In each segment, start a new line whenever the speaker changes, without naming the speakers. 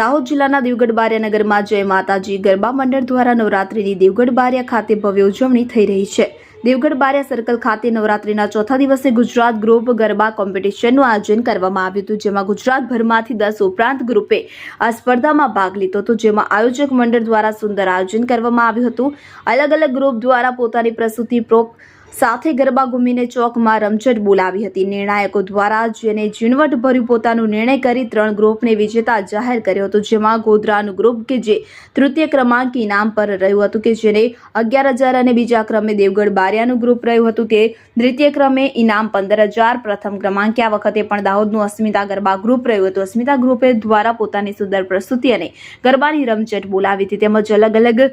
દાહોદ જિલ્લાના દેવગઢ બારિયા નગરમાં જય માતાજી ગરબા મંડળ દ્વારા નવરાત્રિની દેવગઢ બારિયા ખાતે ભવ્ય ઉજવણી થઈ રહી છે. દેવગઢ બારિયા સર્કલ ખાતે નવરાત્રિના ચોથા દિવસે ગુજરાત ગ્રુપ ગરબા કોમ્પિટિશનનું આયોજન કરવામાં આવ્યું હતું, જેમાં ગુજરાતભરમાંથી દસ ઉપરાંત ગ્રુપે આ સ્પર્ધામાં ભાગ લીધો હતો, જેમાં આયોજક મંડળ દ્વારા સુંદર આયોજન કરવામાં આવ્યું હતું. અલગ અલગ ગ્રુપ દ્વારા પોતાની પ્રસ્તુતિ પ્રોપ સાથે ગરબા ઘૂમીને ચોકમાં રમઝટ બોલાવી હતી. નિર્ણાયકો દ્વારા જેને ઝીણવટ ભર્યું પોતાનું નિર્ણય કરી ત્રણ ગ્રુપને વિજેતા જાહેર કર્યો હતો, જેમાં ગોધરાનું ગ્રુપ કે જે તૃતીય ક્રમાંક ઇનામ પર રહ્યું હતું કે જેને અગિયાર હજાર અને બીજા ક્રમે દેવગઢ બારિયાનું ગ્રુપ રહ્યું હતું તે દ્વિતીય ક્રમે ઇનામ પંદર હજાર, પ્રથમ ક્રમાંકે આ વખતે પણ દાહોદનું અસ્મિતા ગરબા ગ્રુપ રહ્યું હતું. અસ્મિતા ગ્રુપે દ્વારા પોતાની સુંદર પ્રસ્તુતિ અને ગરબાની રમઝટ બોલાવી હતી. તેમજ અલગ અલગ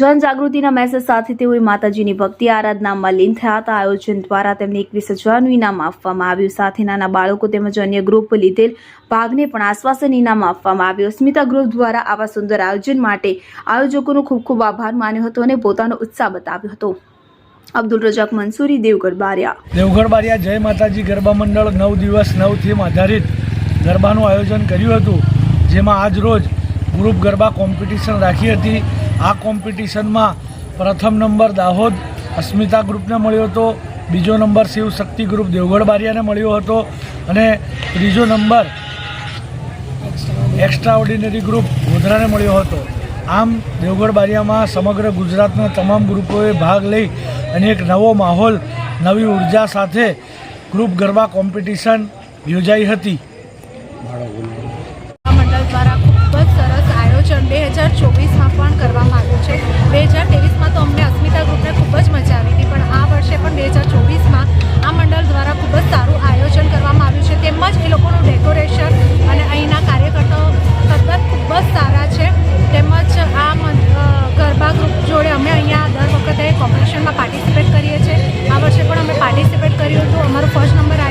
જનજાગૃતિના મેસેજ સાથે તેઓએ માતાજીની ભક્તિ આરાધનામાં લીન થયા હતા. આયોજન દ્વારા તેમને એકવીસ હજારનું ઇનામ આપવામાં આવ્યું. સાથે નાના બાળકો તેમજ અન્ય ગ્રુપ લીધેલ ભાગને પણ આશ્વાસન ઇનામ આપવામાં આવ્યું. અસ્મિતા ગ્રુપ દ્વારા આવા સુંદર આયોજન માટે આયોજકોનો ખૂબ ખૂબ આભાર માન્યો હતો અને પોતાનો ઉત્સાહ બતાવ્યો હતો. અબ્દુલ રજાક મંસૂરી, દેવગઢ બારિયા.
દેવગઢ બારિયા, જય માતાજી, ગરબા મંડળ, નવ દિવસ, નવ થીમ આધારિત ગરબાનું આયોજન કર્યું હતું, જેમાં આજ રોજ ગ્રુપ ગરબા કોમ્પિટિશન રાખી હતી. આ કોમ્પિટિશનમાં પ્રથમ નંબર દાહોદ અસ્મિતા ગ્રુપને મળ્યો હતો. બીજો નંબર શિવ શક્તિ ગ્રુપ દેવગઢ બારિયાને મળ્યો હતો. અને ત્રીજો નંબર એક્સ્ટ્રા ઓર્ડિનરી ગ્રુપ ગોધરાને મળ્યો હતો. આમ દેવગઢ બારિયામાં સમગ્ર ગુજરાતના તમામ ગ્રુપોએ ભાગ લઈ અને એક નવો માહોલ, નવી ઊર્જા સાથે ગ્રુપ ગરબા કોમ્પિટિશન યોજાઈ હતી.
ચોવીસમાં પણ કરવામાં આવ્યું છે. બે હજાર ત્રેવીસમાં તો અમને અસ્મિતા ગ્રુપને ખૂબ જ મજા આવી હતી, પણ આ વર્ષે પણ બે હજાર ચોવીસમાં આ મંડળ દ્વારા ખૂબ જ સારું આયોજન કરવામાં આવ્યું છે. તેમજ એ લોકોનું ડેકોરેશન અને અહીંના કાર્યકર્તાઓ તદ્દન ખૂબ જ સારા છે. તેમજ આ ગરબા ગ્રુપ જોડે અમે અહીંયા દર વખતે કોમ્પિટિશનમાં પાર્ટિસિપેટ કરીએ છીએ. આ વર્ષે પણ અમે પાર્ટિસિપેટ કર્યું હતું. અમારો ફર્સ્ટ નંબર